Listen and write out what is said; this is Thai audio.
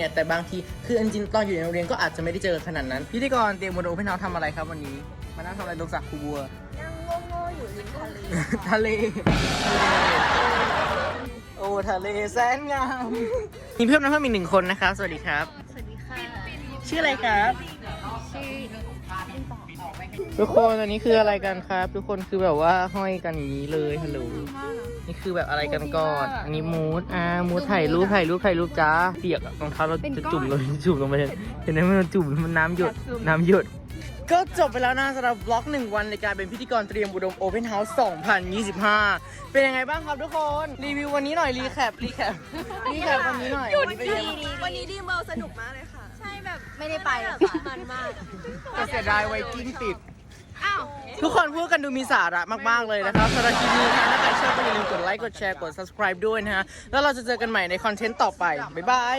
เนี่ย แต่บางที คือจริงๆตอนอยู่ในโรงเรียนก็อาจจะไม่ได้เจอขนาดนั้น พิธีกรเตรียมโมโดพี่น้องทำอะไรครับวันนี้ มานั่งทำอะไรตรงสระคูบัวยังโง่ๆอยู่ริมทะเลทะเล โอ้ทะเลแสนงาม มีเพื่อนนะเพื่อนมีหนึ่งคนนะครับ สวัสดีครับ สวัสดีค่ะ ชื่ออะไรครับ ชื่อทุกคนอันนี้คืออะไรกันครับ ทุกคนคือแบบว่าห้อยกันอย่างนี้เลยฮัลโหล นี่คือแบบอะไรกันก่อน อันนี้มูดอ่ามูดถ่ายรูปถ่ายรูปถ่ายรูปจ้าเปียกอะรองเท้าเราจะจุ่มลงจุ่มลงไปเลยเห็นไหมมันจุ่มมันน้ำหยดน้ำหยดก็จบไปแล้วนะสำหรับบล็อกหนึ่งวันในการเป็นพิธีกรเตรียมอุดม Open House 2025 เป็นยังไงบ้างครับทุกคน รีวิววันนี้หน่อย รีแคปรีแคปรีแคปวันนี้หน่อยวันนี้เป็นยังไงบ้างวันนี้ดีเมาสนุกมากเลยค่ะ ใช่แบบไม่ได้ไปเลยมันมากแต่เสียดายไวกิ้งติด ทุกคนพูดกันดูมีสาระมาก ๆ เลยนะครับสำหรับคลิปนี้นะถ้าใครชอบก็อย่าลืมกด ไลค์ กดแชร์ กด subscribe ด้วยนะฮะ แล้วเราจะเจอกันใหม่ในคอนเทนต์ต่อไป บ๊ายบาย